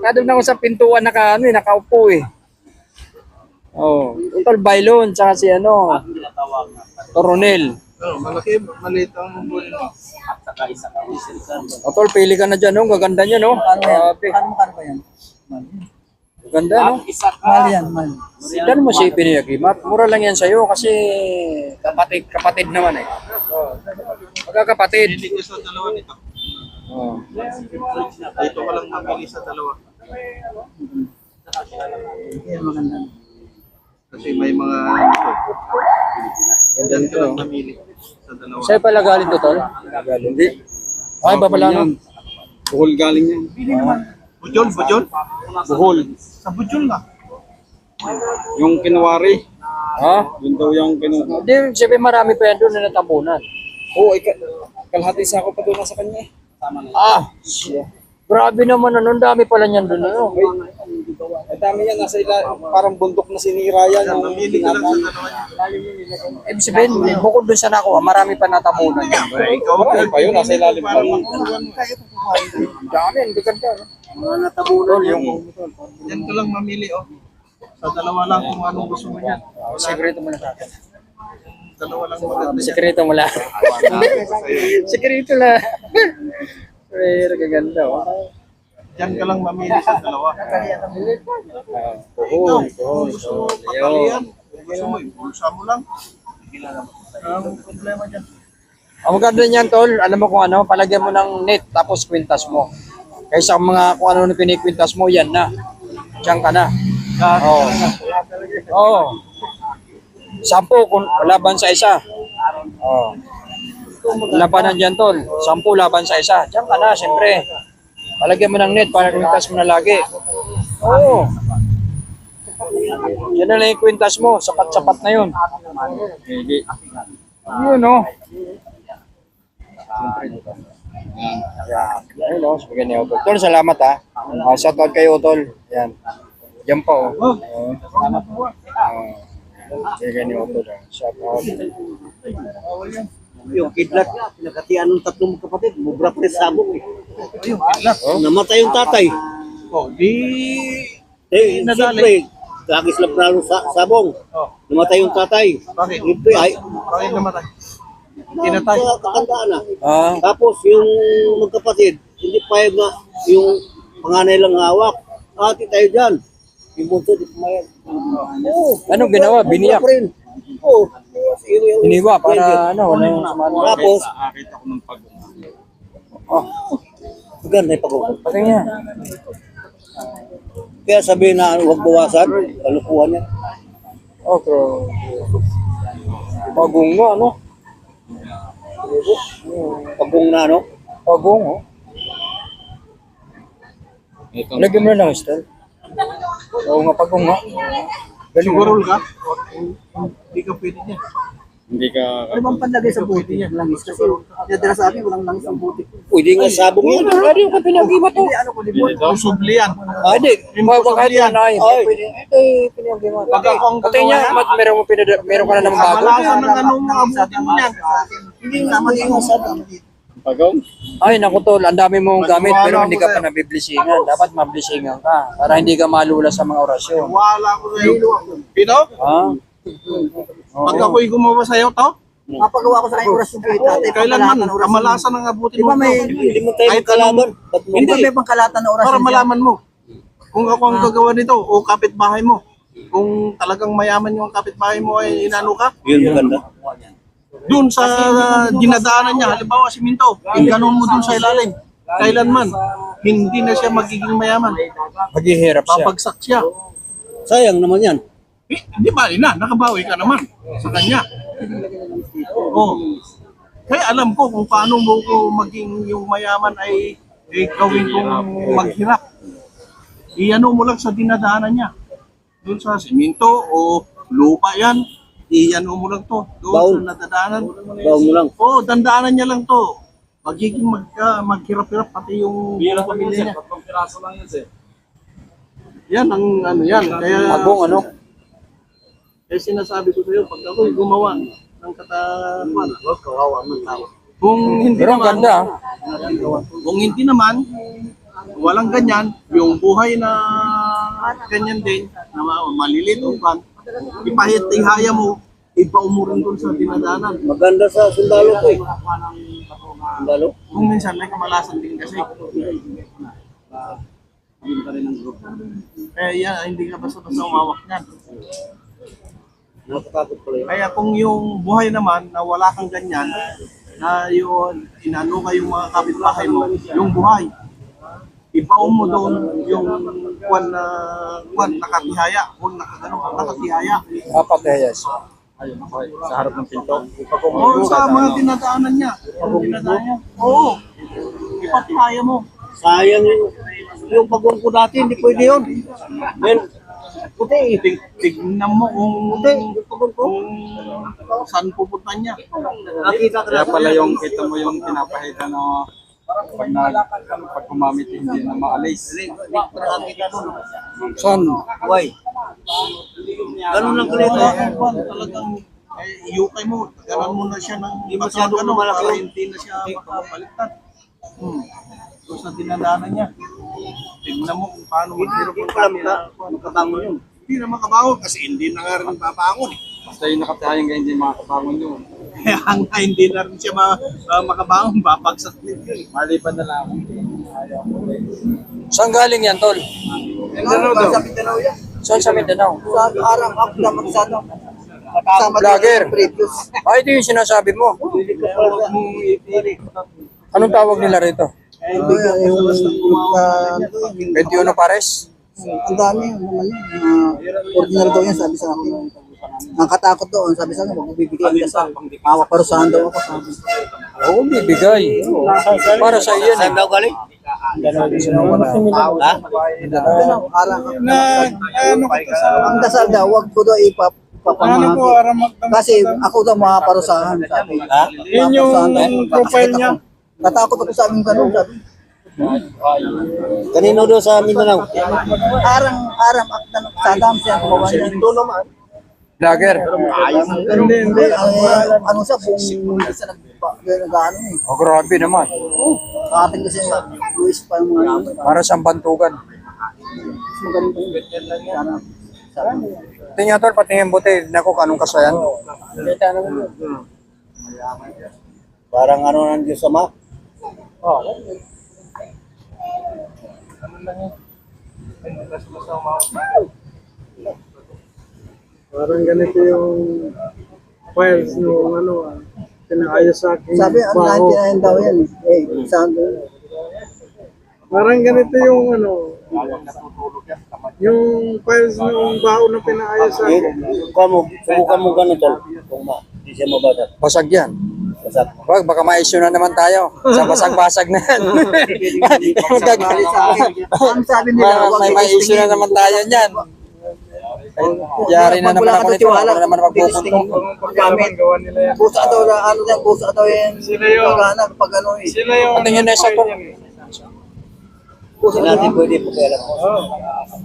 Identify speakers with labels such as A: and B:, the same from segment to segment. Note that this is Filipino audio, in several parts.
A: Nadun ako sa pintuan naka, ano, eh, nakaupo eh. Oh, Tol Bailon, tsaka si ano, Coronel.
B: Oh, malaki, maliit ang bulin mo.
A: O tol, pili ka na dyan, no? Gaganda niya, no? Grabe.
C: Ano magkano ba yan?
A: Ganda, no?
C: Mahal yan, mahal.
A: Diyan mo si Pinayagimat. Mura lang yan sa'yo kasi kapatid, kapatid naman eh. Magkakapatid.
B: Hindi ko sa dalawa nito.
A: Oh.
B: Dito ka lang mamili sa dalawa.
C: Yan maganda.
B: Kasi may mga ito. Diyan ka lang mamili sa dalawa.
A: Sa'yo pala galing to, tol? Galing. Hindi. Ay, ba pala, no?
D: Buhol galing yan.
B: Bujol, bujol?
D: Buhol.
B: Sa bujol na.
D: Yung kinuwari.
A: Ha?
D: Yun daw yung kinuha.
A: Hindi, siyempre marami pa yan doon na natabunan.
D: Oo, oh, kalahati sa ako pa doon sa kanya eh.
A: Ah, siya. Grabe naman, ano, ang dami pala niyan doon, ano?
D: Ang dami yan, nasa ila, parang bundok na sinira yan. Yung
B: Mamili ka lang sa niya.
A: Ibig sabihin, bukod doon sa nakuha, marami pa natabunan.
B: Ay, ikaw
D: Marami pa yun, nasa ilalim pa.
A: Dami, hindi no?
C: Mga natabunan
A: yung
B: Diyan ka lang mamili, oh. Sa dalawa lang kung anong gusto mo niyan.
A: sekreto mo na sa akin.
B: Dalawa lang maganda yan.
A: Sekreto mo lang. sekreto lang. Pero kaganda, oh.
B: Diyan ka lang mamili sa dalawa. Kung
A: puhol,
B: gusto mo kung gusto mo, ibulsa mo lang. Ang problema dyan.
A: Ang maganda niyan, tol, alam mo kung ano, palagyan mo ng net tapos kwintas mo. Kaysa mga kung ano na pinikwintas mo, yan na. Diyan ka na. Oo. Oo. Kung laban sa isa. Oo. Labanan dyan, tol. Sampu laban sa isa. Diyan ka na, siyempre. Palagyan mo ng net para kwintas mo na lagi. Oo. Yan na lang yung kwintas mo. Sapat-sapat na yun. Hindi. Yun, oh. Ayun, no, sabi ni Utol. Tol, salamat ha. Uh, shout out kay Utol. Yan. Yan pa, oh. Oh. Salamat po. Sige ni Utol. ah. Shout out.
E: Yung kidlat, pinakatian ng tatlong kapatid, mubra pa rin sabong eh.
B: Ayun, kidlat.
E: Namatay yung tatay.
B: Oh, di...
E: Eh, siyempre, lagi sila pralo sa sabong.
B: Oh,
E: Namatay yung tatay.
B: bakit?
E: Siyempre, ay,
B: Bakit namatay? Tinatay.
E: kakandaan na.
A: Ah,
E: Tapos yung magkapatid, hindi na yung panganay lang hawak. Ati tayo dyan. Yung bunso, di pumayag. Oo.
A: anong ginawa? Biniyak?
E: Oo. Yung- yung-
A: Iniwa para ano, walang sumano.
E: Tapos,
D: Nakakita ko ng pag
A: Oh,
E: maganda yung pag
A: pati nga.
E: Kaya sabihin na huwag bawasan, kalukuhan yan.
A: Oh, bro. Pagong nga, ano?
E: Pagkong na ano,
A: Pagong, oh. Lagyan mo na lang, Estel. Oo nga, pagong nga.
B: Sigurol ka? Hindi ka pwede niya.
D: Hindi ka...
C: Ano bang panlagay sa buti niya? Langis kasi nadala sa akin, walang langis ang buti
E: pwede nga sabong yan.
A: Pwede yung pinag-iba to.
C: Hindi, ano ko, libot.
B: Usubli yan.
A: Pwede. Yan ay. Pwede. Ito yung pinag-iba.
B: Pag ako ang
A: Pati niya,
B: gagawa
A: mat, meron mo meron ka na naman bago.
B: Malasan ng ano mga abutin mo niyan.
C: Hindi nga maging sabong.
D: Pagong?
A: Ay, naku tol, ang dami mong gamit pero hindi ka pa nabiblisingan. Dapat mablisingan ka para hindi ka malula sa mga orasyon.
B: Wala ko sa'yo. Pino?
A: Ha?
B: Pag ako'y gumawa sa'yo to,
C: Mapagawa ko sa kanyang oras yung kay tatay. na oras.
B: kamalasan ng abutin
C: Di
B: mo.
C: ba may.
E: Hindi mo tayo kalaban.
C: Di ba may pangkalatan na oras?
B: Para
C: yun
B: malaman mo. Kung ako ang gagawa nito o kapitbahay mo. Kung talagang mayaman yung kapitbahay mo ay inano ka,
E: Yun maganda.
B: Doon sa dinadaanan niya, halimbawa si Minto, ganon mo doon sa ilalim. Kailanman, hindi na siya magiging mayaman.
A: Maghihirap siya.
B: Papagsak siya.
E: Sayang naman yan.
B: Eh, di ba, na, nakabawi ka naman sa kanya. Oh. Kaya alam ko kung paano mo ko maging yung mayaman ay, ay gawin kong maghirap. Iano mo lang sa dinadaanan niya. Doon sa simento o lupa yan. Iano mo lang to. Doon
E: Baon.
B: sa nadadaanan.
E: Baon mo lang.
B: Oo, dandaanan niya lang to. Magiging mag, ah, maghirap-hirap pati yung buong pamilya niya. Yan ang ano yan. Kaya,
A: Pagong ano?
B: kaya sinasabi ko sa'yo, pag ako'y gumawa ng katapan, huwag kawawa ng tao. Kung hindi
A: Pero ang
B: naman,
A: ganda. ah.
B: kung hindi naman, walang ganyan, yung buhay na ganyan din, na ma- maliliit o kan, ipahit-ihaya mo, ipaumurin doon sa dinadanan.
E: Maganda sa sundalo ko eh. Sundalo?
B: Kung minsan may kamalasan din kasi. Eh, yan, hindi ka basta-basta umawak niyan.
E: Nakatakot pala yun.
B: Kaya kung yung buhay naman na wala kang ganyan, na yun, inano ka yung mga kapitbahay mo, yung buhay, ibaon mo doon yung kwan na kwan nakatihaya, kung nakagano, nakatihaya.
A: Eh, yes. Ayun, okay. Sa harap ng pinto.
B: Oo, sa mga dinadaanan niya. Yung dinadaanan niya. Oo. Ipatihaya mo.
E: Sayang yung, yung pagawang ko dati, hindi pwede yun. Men, puti.
B: Ting, tignan mo kung,
E: Puti,
B: kung saan pupunta niya.
E: Nakita ka
D: Kaya
E: na.
D: pala yung kita mo yung pinapahita na pag, na, pag kumamit hindi na maalis.
A: Son,
E: Why? Ganun lang.
B: Kaya kwan, talagang eh, iukay mo, tagalan mo na siya ng
E: Hindi masyado
B: ano,
E: malaki.
B: hindi na siya makabaliktad. Hmm. Tapos na dinadaanan niya. Tignan mo kung paano maghirap ang
E: ko alam
B: kanya.
E: ka, makabangon yun.
B: Hindi na makabangon kasi hindi na nga rin babangon. eh.
D: Basta yung nakatahayang ganyan hindi makakabangon yun.
B: Kaya nga hindi na rin siya ma, ah, makabangon, babagsak din yun. eh.
D: Maliban na lang.
A: saan galing yan, Tol?
C: Ano ba sa Mindanao yan?
A: Saan sa Mindanao?
C: Sa Arang Up na magsano. Kasama
A: Vlogger.
C: previous.
A: Ah, ito yung sinasabi mo. Anong tawag nila rito?
C: Ano yan, yung uh,
A: 21 pares?
C: ang dami yung naman yun. Uh, ordinary daw yan, sabi sa akin. Nakatakot doon, sabi sa akin, huwag bibigyan ang dasal. Hawak parusahan daw ako, sabi.
A: Oo, bibigay. Para sa iyo
E: Saan
A: yan.
E: daw galing? Ha?
C: Ano, Arang na
B: Ano ka sa
C: Ang dasal daw, huwag ko daw ipapamahagi. Kasi ako daw maparusahan, sabi.
E: Ha?
C: Yun yung profile niya. Natakot ako sa aming ganun.
E: Kanino daw sa Mindanao?
C: Arang, arang ak na sadam siya. Kumawa niya. Naman.
A: Vlogger.
C: Hindi, hindi. Ano, ano siya, kung nag- nag-ano eh.
A: Oh, grabe naman.
C: Kapit kasi Luis pa yung mga ano.
A: Para sa bantugan.
C: Mas magaling pa yun.
A: Tingnan tol, patingin buti. Naku, anong kasayan?
E: Parang ano ng Diyos Ama?
F: Parang ganito yung files nung ano, ah, pinaayos sa akin.
C: Sabi, ang lahat
F: baho.
C: pinahin daw yan. Eh, doon?
F: Parang ganito yung ano, yung files nung baho na pinaayos sa akin.
E: Subukan mo, subukan mo ganun tol. Kung ma, hindi siya mabasa.
A: Basag yan.
E: Basak.
A: Wag, baka ma-issue na naman tayo. Sa basag-basag na yan.
C: Sabi sa akin, ang sabi nila, huwag
A: may ma-issue na naman tayo niyan. Yari na naman ako nito. Na naman magpupunto.
C: Gamit.
F: Gawa nila yan.
C: Pusa daw na, ano yan, pusa daw yan.
F: Sila yung-
C: pag ano eh.
F: Sila yung...
A: Patingin na isa ko.
C: Pusa
E: natin pwede pakialam.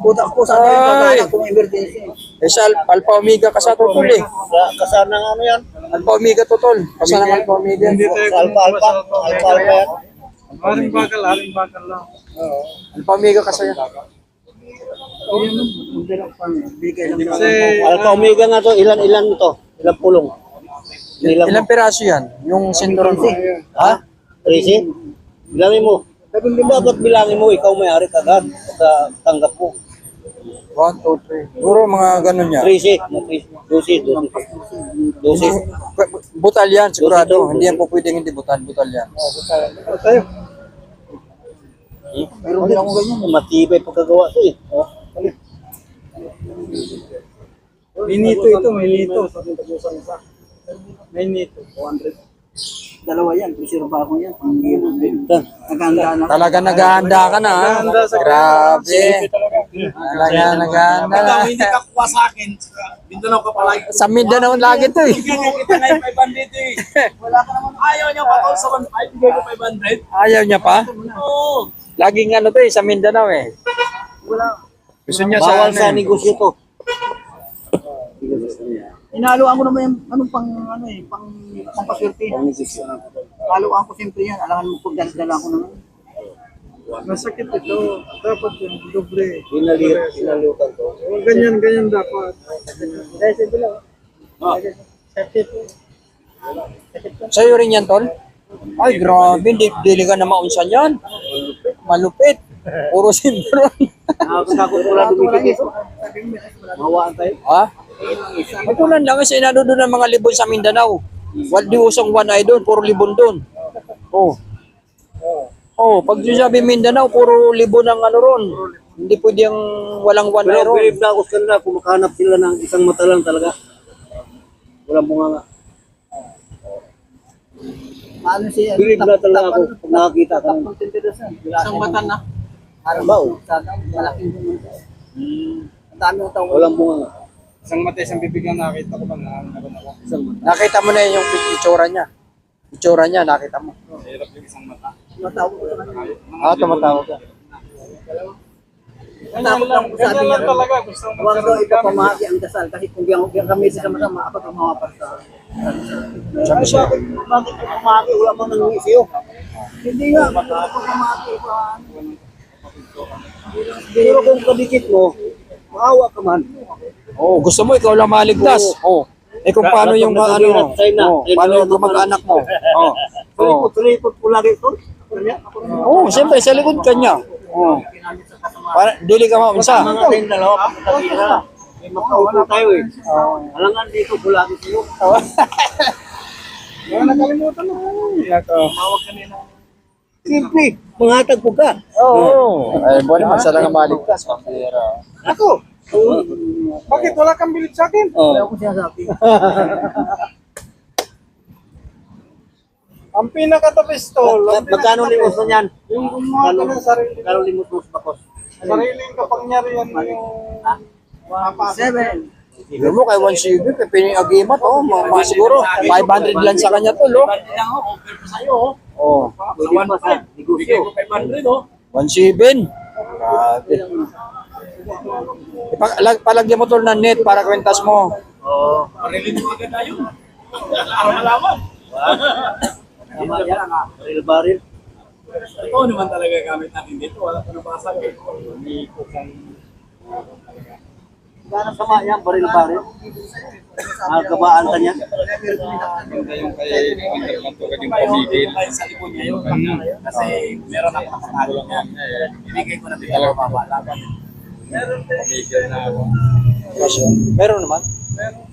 C: Pusa, pusa daw yung
A: Ay.
C: pagana kung emergency.
A: Eh, sa Al- Alpha Omega ka sa tutol eh.
E: Sa kasama ng ano yan?
A: Alpha Omega tutol. Kasi ng Alpha Omega.
E: Sa alpa alpa. Alpa alpa yan.
F: Haring bakal, haring bakal lang.
A: Alpha Omega.
C: Bigay lang
F: Kasi,
E: Alpha Omega nga to. Ilan ilan ito? Ilang pulong? Ilang
A: Ilang piraso yan? Yung sinturon mo.
E: Ha? 13? Bilangin mo. Dapat bilangin mo, ikaw may-ari kagad. Pagka tanggap mo.
A: 1, 2, 3. Siguro mga ganun yan.
E: 13. 12. 12. 12.
A: Butal yan, sigurado. Hindi yan po pwedeng hindi butal. Butal yan.
F: tayo.
C: Meron din ako ganyan.
E: Matibay pagkagawa to eh. Oh.
F: Minito ito, minito. Minito.
C: Dalawa yan, presyo ba ako yan? Hindi mo.
E: Yan.
C: Naghanda na.
A: Talaga naghahanda ka na. ha? Grabe. Talaga naghahanda na.
B: hindi ka kuha sa akin, Mindanao ka palagi.
A: Sa Mindanao lagi to eh.
B: Bigyan niya kita ngayon 500 eh. Wala ka naman. Ayaw niya pa sa 1.5, bigay ko 500.
A: Ayaw niya pa.
B: Oo.
A: Laging ano to eh, sa Mindanao eh. Gusto niya sa
E: Bawal
A: ano
E: sa
A: eh.
E: negosyo to.
C: Inaluan ko naman yung anong pang ano eh, pang pang paswerte. Haluan ko siyempre yan. Alangan mo kung dala ko naman.
F: Masakit ito. Dapat yung doble.
E: Hinalutan ko.
F: O, ganyan, ganyan dapat.
A: Sa'yo rin yan, tol? Ay, grabe, di, dili ka na maunsan yan. Malupit. Puro sindron.
E: Nakakasakot ko lang dumikit. Mawaan tayo.
A: ha? Matulad lang kasi inano doon ng mga libon sa Mindanao. Waldi usong one eye doon, puro libon doon. Oh. Oh, pag sabi Mindanao, puro libon ang ano ron. Hindi pwedeng walang one eye
E: Pero
A: ron.
E: believe na ako kung makahanap sila ng isang mata lang talaga. Walang bunga nga.
C: Ano siya?
E: Believe na talaga ako pag nakakita ka. ng-
G: Isang mata na.
C: Araw
E: Bao.
C: Sana malaking bumunta. Ang dami ng tao.
E: Walang bunga nga.
D: Isang mata, isang bibig lang nakita ko ba na naroon ako.
E: Isang mata.
A: Nakita mo na yung itsura niya. Itsura niya, nakita mo.
D: Hirap yung isang mata.
C: Matawag ko sa kanya.
A: Ah, tumatawag ka.
C: Takot lang ko
D: talaga. Gusto mo
C: Huwag daw ipapamahagi ang dasal kasi kung di ang kami sa masama ako tumawa para sa
A: Sabi siya,
E: Bakit pamaki? Wala mang nangyay sa'yo.
C: Hindi nga, pagpapamahagi pa.
E: Pero kung kadikit mo, maawa ka man.
A: oh, gusto mo ikaw lang maligtas. Oh. Eh kung paano yung
E: Kapag
A: ano,
E: nagbirat sa'yo na,
A: oh,
E: eh,
A: paano yung kamag-anak mo? Oh. Oh.
E: Tulikot-tulikot ko lagi ito. Kanya, ako
A: Oh, siyempre sa likod ka niya. Oh. Para dili ka maunsa.
E: Mga tayong dalawa. May makaupo tayo eh. Alangan dito, bulagi sa'yo.
D: Wala nakalimutan mo.
E: Siyempre, manghatag po ka.
A: Oo. Ay, buwan naman sa lang maligtas.
D: Ako? Bakit wala kang bilib sa akin?
C: Wala ko sinasabi.
D: Ang pinaka-tapis.
E: Mag- Magkano limos mo niyan?
D: Yung gumawa ka ng sarili.
E: Magkano limos mo sa bakos?
D: Sariling kapangyarihan mo yung...
C: Seven.
A: Siguro mo kay 1CB, pinag-agimat, oh, mga, mga siguro, 500 lang sa kanya to, lo. Oh,
E: Pwede pa sa negosyo.
A: 1.7. Grabe. Ipalag, palagyan mo tol ng net para kwentas mo.
E: Oo.
C: Tama yan.
E: Baril baril.
D: Ito naman talaga gamit natin dito. Wala pa nabasag eh.
E: Gano'ng sama yan, baril baril. Magkabaan ka niya.
D: Maganda yung kay Wonder Man to kaging pamigil.
G: sa likod niya yun. Kasi meron ako nakakalo niya. Binigay ko na din ako mamalaban.
D: Pamigil na ako.
A: Meron naman.
G: Wala nang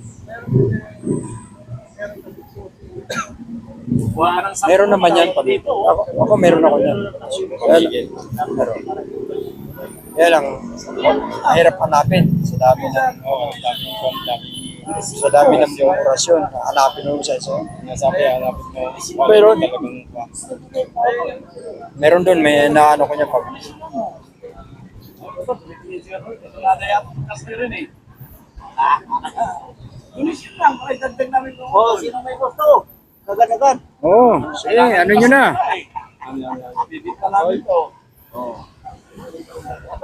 A: Meron naman yan. Pag, ako, ako meron ako yan.
D: Pamigil.
A: Meron. Kaya lang, mahirap hanapin sa dami ng
D: Oo, daming kong daming
A: sa dami ng orasyon. Hanapin mo sa isa.
D: sinasabi. Hanapin mo.
A: Meron. Meron doon, may naano ko niya pag.
G: Tulis yun lang, para idagdag namin kung
E: Oh, sino may gusto? Agad-agad.
A: Oo, oh, sige, ano nyo na.
G: bibit na namin to.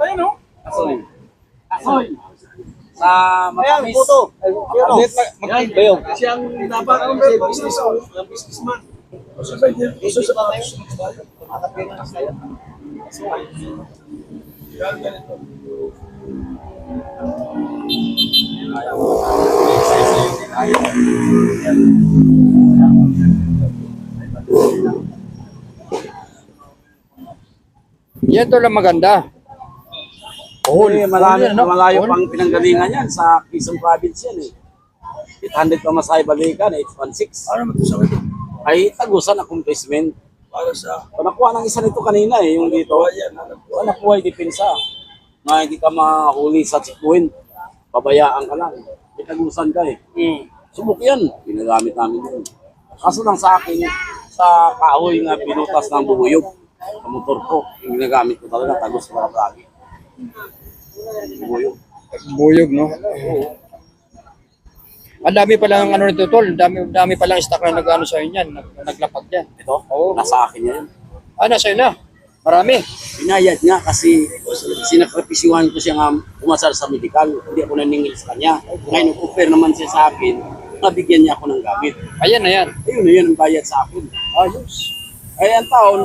G: Ayun o. Asoy. Asoy. Sa
E: Ayan,
G: matamis.
E: puto. Ay, Sino?
G: Yan,
E: Bayong.
G: siyang dapat ang business o businessman.
A: Yan to lang maganda.
G: Ohol, marami,
A: Ohol yan, no?
G: malayo pang pinanggalingan yan sa Quezon Province yan eh. 800 pa masay balikan, 816. Ano naman ito? Ay, tagusan accomplishment. Para sa? Nakuha ng isa nito kanina eh, yung dito. Oh, nakuha yung depensa. Na hindi ka mahuli sa checkpoint. Pabayaan ka lang. Tagusan ka eh. Subok yan. Ginagamit namin yun. Kaso lang sa akin, sa kahoy nga pinutas ng bubuyog. Sa motor ko, yung ginagamit ko talaga, tagos para lagi. Bubuyog.
A: Buyog, no? Ang dami pala ng ano nito, tol. Ang dami, dami pala stock na nag-ano sa'yo niyan. Nag, naglapag yan.
G: Ito, nasa akin yan.
A: Ah, nasa'yo na. Marami.
G: Pinayad niya kasi sinakripisyuhan ko siya nga umasar sa medical. Hindi ako naningil sa kanya. Ngayon, nag-offer naman siya sa akin, nabigyan niya ako ng gamit.
A: Ayan na yan.
G: Ayun na yun ang bayad sa akin.
A: Ayos.
G: Ay, ang taon,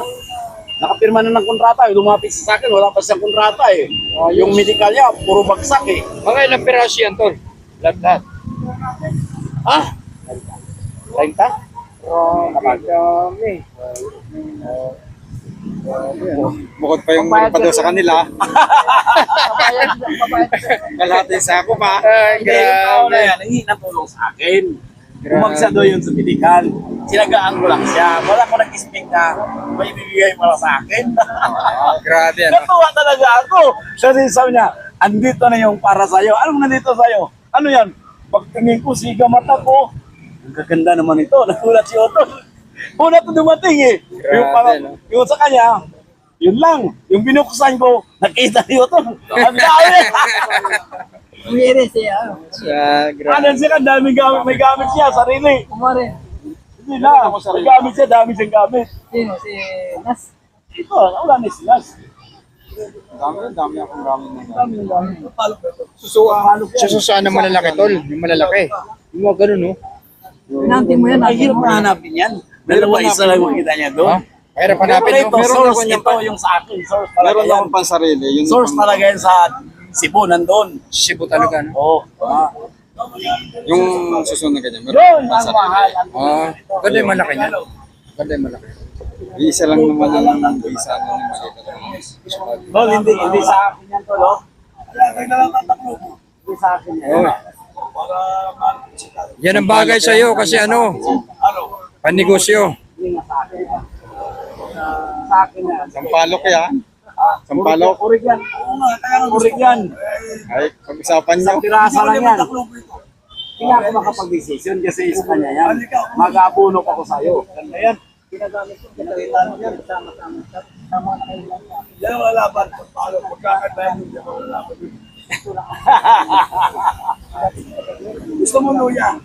G: Nakapirma na ng kontrata, lumapit sa akin, wala pa siyang kontrata eh. Yung medical niya, puro bagsak eh.
A: Mga ilang piraso yan, tol? Lahat.
G: Ah? 30?
A: Oh, dami.
D: Bukod pa yung pa daw sa kanila. Kalahati sa ako pa.
A: Ay,
G: Hindi, yung tao na
A: grabe.
G: yan, hindi natulong sa akin. Umagsa doon yun sa medical. Sinagaan ko lang siya. Wala ko nag-expect na may bibigay para sa akin.
A: Ah, grabe yan.
G: Natuwa talaga ako. Kasi sabi niya, andito na yung para sa'yo. Anong nandito sa'yo? Ano yan? Pagtingin ko, siga mata ko. Ang gaganda naman ito. Nagulat si Otto. Una to dumating eh. yung,
A: Grabe,
G: parang,
A: no?
G: yung sa kanya, yun lang. Yung binuksan ko, nakita ni Otto. Ang dami.
C: Mayroon siya.
A: Ah, grabe.
G: Ano siya, daming gamit, may gamit siya, sarili.
C: Kumari.
G: Hindi na, may gamit siya, dami siyang gamit.
C: Sino? Si Nas?
G: Ito, wala ni silas.
D: Dami, dami akong gamit na.
A: Sususaan ng malalaki, tol. Yung malalaki. Yung mga ganun, no?
C: Pinanti mo yan.
G: Ay, hirap na hanapin yan. Dalawa isa lang makita niya doon.
A: Mahirap hanapin,
G: Pero ito?
D: Meron
G: source
D: ako niyan
G: ito yung sa akin. Source talaga
D: Meron
G: yan.
D: pansarili. Yun
G: Source
D: yung,
G: talaga yan sa Cebu, nandun.
A: Cebu talaga, no?
G: Oo. Ah.
D: yung susunod na ganyan. Meron
G: Yun, ang mahal.
A: Ah, ganda yung malaki niya. Ganda yung malaki.
D: Isa lang naman ang isa ano yung maliit.
G: Tol, hindi, hindi sa akin yan, tol. oh. Hindi sa akin yan.
A: Oh. Yan ang bagay sa iyo kasi ano, panegosyo.
G: Sa akin yan. Sa akin yan.
D: Sampalok kaya. Sampalok.
G: Kurig yan. Kurig yan.
D: Ay, pag-usapan nyo.
G: Isang pirasa lang yan. Hindi ako makapag-decision kasi sa kanya yan. Mag-abulok ako sa'yo. Ganda yan. Ginagamit ko. Ginagamit mo yan. Sama-sama. Sama na kayo lang yan. Yan ang lalaban. Paano pagkakatayan mo yan? Gusto mo luya?